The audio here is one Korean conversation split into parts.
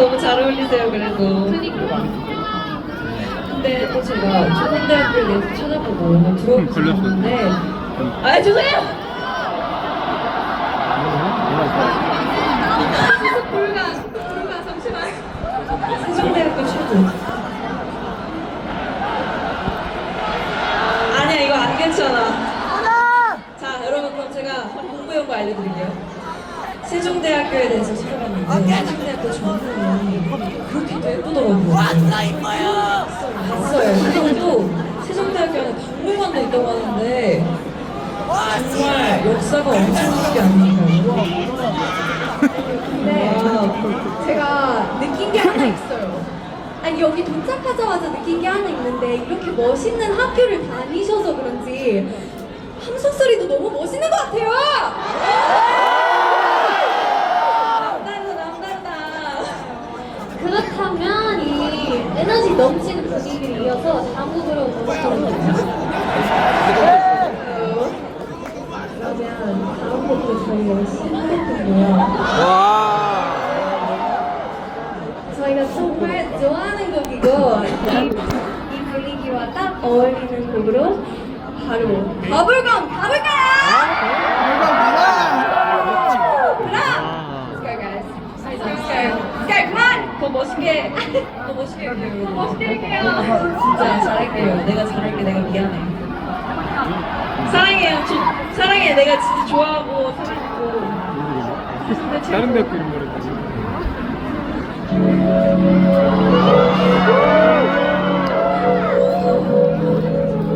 너무 잘 어울리세요 그래도. 근데 또 제가 초등대학교에 대해서 찾아보고 들어보고 걸렸어요. 왔는데 아 죄송해요. 불가 불가 잠시만. 세종대학교 최고. 아니야 이거 안 괜찮아. 자 여러분 그럼 제가 공부 연구 알려드릴게요. 세종대학교에 대해서 찾아봤는데 세종대학교 정문이 그렇게 예쁘더라고요. 봤어요. 그리고 세종대학교 안에 박물관도 있다고 하는데 정말 역사가 엄청 깊게? 네. 와, 제가 느낀 게 하나 있어요. 아니 여기 도착하자마자 느낀 게 하나 있는데 이렇게 멋있는 학교를 다니셔서 그런지 함성 소리도 너무 멋있는 것 같아요. 그렇다면 이 에너지 넘치는 분위기를 이어서 다음 곡으로 넘어가겠습니다. 그러면 다음 곡도 저희 열심히 하겠고요. 와. 저희가 정말 좋아하는 곡이고 이, 이 분위기와 딱 어울리는 곡으로 바로 버블건 가볼까요? Let's go guys. Let's go. Let's go. Come on. 더 멋있게 더 멋있게 할게요. 더 멋있게 할게요. 진짜 잘할게요. 내가 잘할게. 내가 미안해. 사랑해요. 저, 사랑해. 내가 진짜 좋아하고 사랑하고. 다른 대학교 이름 모르겠다.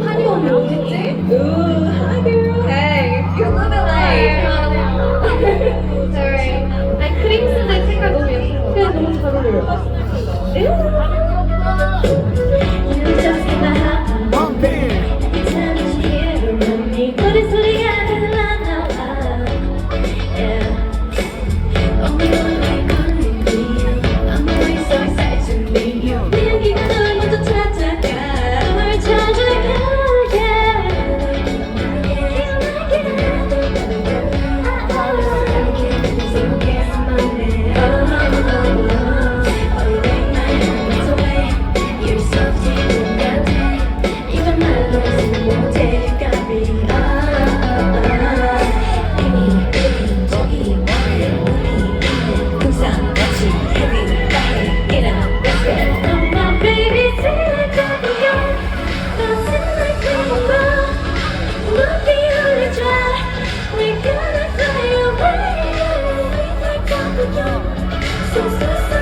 한이 언니 어딨지? Ooh, hi girl. Hey, you look alike. Sorry. 아니 크림스는 색깔 너무 거. 그래 너무 잘 어울려요. You're we're gonna fly away. Take off your, so so so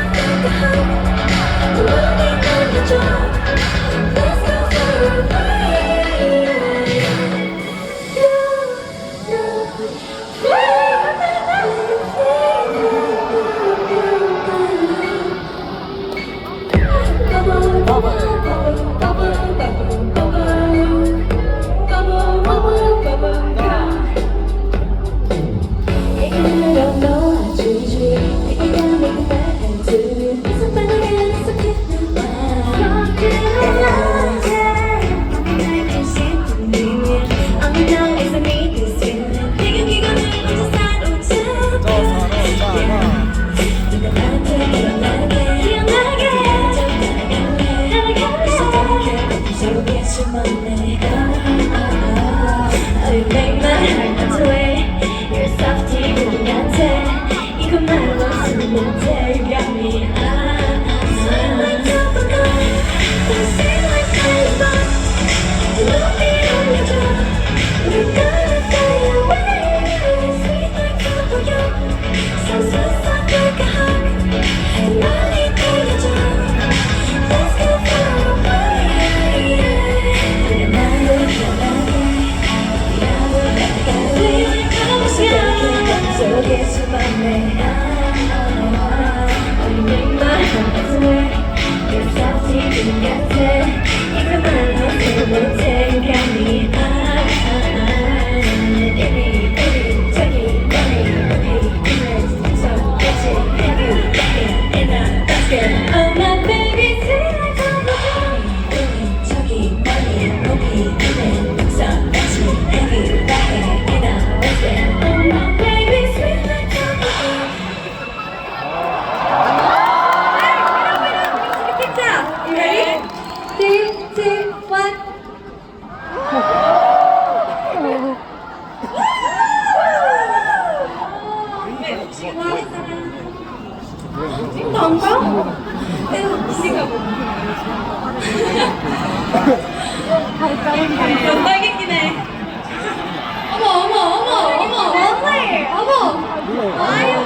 와우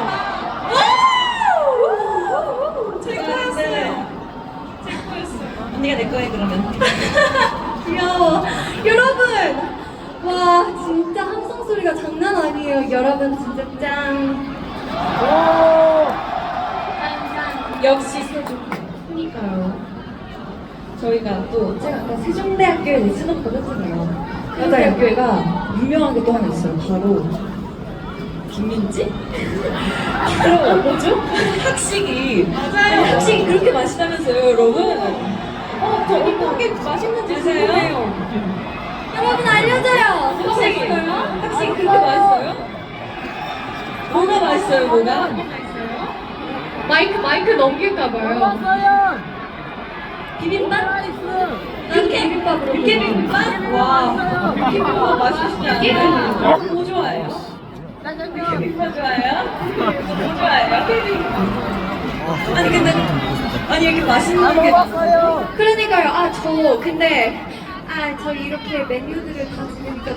제 거였어요. 제 거였어요. 언니가 내 거에 그러면. 귀여워 여러분 와 진짜 함성 소리가 장난 아니에요 여러분 진짜 짱 역시 세종. 그니까요 저희가 또 제가 아까 세종대학교에 내스놓고 했잖아요. 여자 학교가 유명한 게 또 하나 있어요. 바로 김민지? 그럼 뭐죠? 학식이 맞아요. 학식이 그렇게 맛있다면서요, 여러분? 어, 저 어떻게 맛있는지 드세요? 여러분 알려줘요 학식이? 학식이 그렇게 맛있어요? 뭐가 맛있어요, 뭐가? 마이크 마이크 넘길까 봐요 비빔밥? 육회 비빔밥으로 육회 비빔밥? 와, 육회 비빔밥 맛있지 않아요? 뭐 좋아해요? 좋아해요? 뭐 좋아해요? 아니 근데 아니 이렇게 맛있는 게 그러니까요 아 저 근데 아 저 이렇게 메뉴들을 다 들으니까